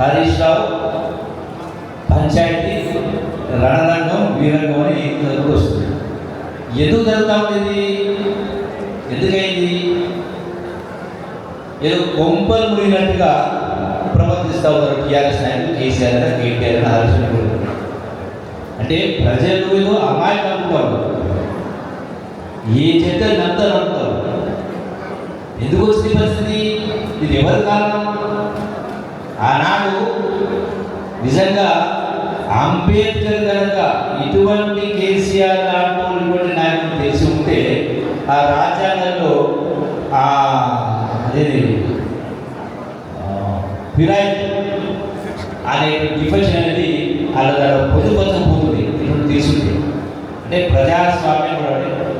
హరీష్ రావు పంచాయతీ రణరంగం వీరంగం అని జరుగుతూ వస్తుంది. ఎందుకు జరుగుతూ ఉంది ఎందుకైంది? ఏదో కొంపలు మునిగినట్టుగా ప్రవర్తిస్తూ ఉన్నారు టీఆర్ఎస్ నాయకులు కేసీఆర్ గారు, కేటీఆర్ గారు, హరీష్ అంటే ప్రజలు ఏదో అమాయకం అనుకోరు ఏ చెత్త నమ్ముతారు అనుకోరు ఎందుకు వచ్చింది పరిస్థితి? ఇది ఎవరి కారణం? ఆనాడు నిజంగా అంబేద్కర్ కనుక ఇటువంటి కేసీఆర్ లాంటి ఇటువంటి నాయకులు తెలిసి ఉంటే ఆ రాజ్యాంగంలో ఆ అదేది? ఫిరాయిల్ అనే డిఫెక్షన్ అనేది అలా పొందుపరచం పోతుంది ఇటువంటి తీసుకుంటే అంటే ప్రజాస్వామ్యం కూడా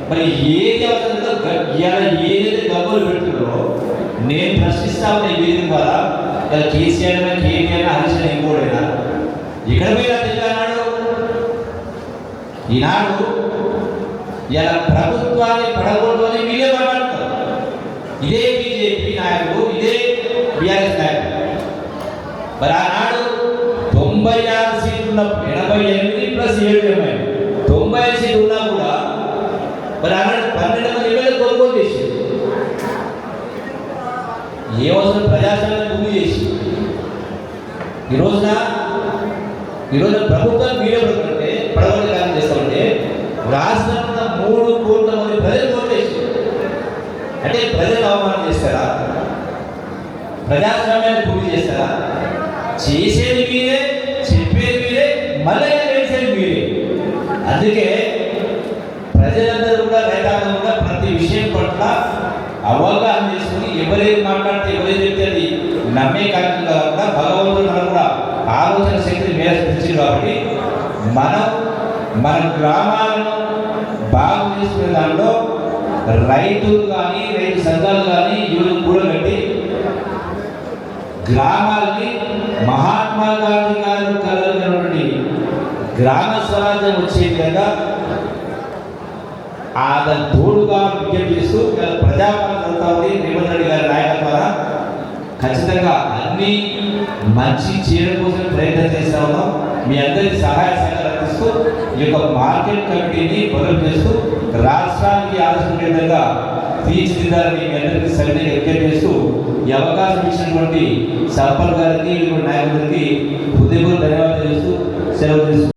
మరి ఏది అవసరంలో ఇవాళ ఏదైతే గబ్బులు పెడుతున్నారో నేను ప్రశ్నిస్తా ఉన్న ఈ వేదిక ద్వారా ఇలా కేసీఆర్ అయినా కేటీఆర్ హరీష్ అయినా ఇంకోడైనా ఇక్కడ పోయినా తెలంగాణాడు ఈనాడు ఇలా ప్రభుత్వాన్ని పడకూడదు అని మీరే మాట్లాడతారు ఇదే బీజేపీ నాయకుడు ఇదే బీఆర్ఎస్ నాయకుడు. మరి ఆనాడు తొంభై ఆరు సీట్లు ఉన్న ఎనభై ఎనిమిది ప్లస్ ఏడు ఎనభై తొంభై ఐదు సీట్లు ఉన్నా కూడా మరి ఆనాడు పన్నెండు మంది ఎమ్మెల్యే కొనుగోలు చేసి ఏ అవసరం ప్రజాస్వామ్యాన్ని ముందు చేసి? ఈ రోజున ఈ రోజున ప్రభుత్వం మీరే పడుతుంటే పడవని కాలం చేస్తామంటే రాష్ట్రంలో మూడు కోట్ల మంది ప్రజలు ఓటేసి అంటే ప్రజలు అవమానం చేస్తారా? ప్రజాస్వామ్యాన్ని పూర్తి చేస్తారా? చేసేది మీరే చెప్పేది మీరే మళ్ళీ చేసేది మీరే. అందుకే ప్రజలందరూ కూడా రైతాంగం కూడా ప్రతి విషయం పట్ల అవగాహన ఆలోచన శక్తిని మేరసించింది కాబట్టి మనం మన గ్రామాలను బాగు చేసుకునే దాంట్లో రైతులు కానీ రైతు సంఘాలు కానీ యువతను కూడబెట్టి గ్రామాల్ని మహాత్మా గాంధీ గారు కలగనటువంటి గ్రామ స్వరాజ్యం వచ్చే విధంగా ఆ దాని తోడుగా విజ్ఞప్తి చేస్తూ ప్రజాపాలన జరుగుతా ఉంది. రేవంత్ రెడ్డి గారి నాయకత్వాన ఖచ్చితంగా అన్ని మంచి చేయడం కోసం ప్రయత్నం చేస్తా ఉన్నాం. మీ అందరి సహాయ సహకారం అందిస్తూ ఈ యొక్క మార్కెట్ కమిటీని మొదలు చేస్తూ రాష్ట్రానికి ఆలోచన విధంగా తీర్చిదిద్దాలని మీ అందరికీ సరిగ్గా విజ్ఞప్తి చేస్తూ ఈ అవకాశం ఇచ్చినటువంటి సర్పల్ గారికి నాయకులకి హృదయపూర్వక ధన్యవాదాలు చేస్తూ సెలవు